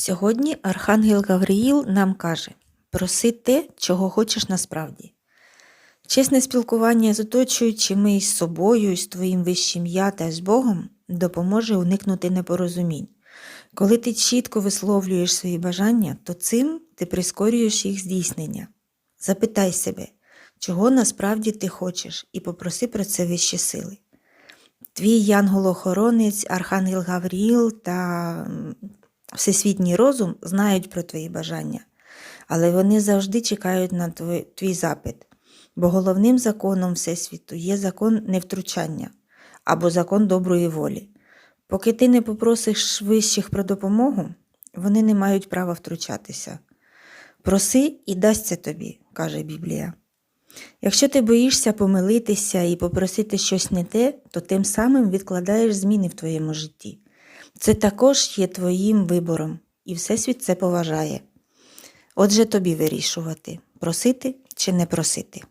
Сьогодні Архангел Гавриїл нам каже: проси те, чого хочеш насправді. Чесне спілкування з оточуючими і з собою, з твоїм вищим я та з Богом допоможе уникнути непорозумінь. Коли ти чітко висловлюєш свої бажання, то цим ти прискорюєш їх здійснення. Запитай себе, чого насправді ти хочеш, і попроси про це вищі сили. Твій янголохоронець, Архангел Гавріїл та Всесвітній розум знають про твої бажання, але вони завжди чекають на твій, твій запит, бо головним законом Всесвіту є закон невтручання або закон доброї волі. Поки ти не попросиш вищих про допомогу, вони не мають права втручатися. Проси і дасться тобі, каже Біблія. Якщо ти боїшся помилитися і попросити щось не те, то тим самим відкладаєш зміни в твоєму житті. Це також є твоїм вибором, і Всесвіт це поважає. Отже, тобі вирішувати, просити чи не просити.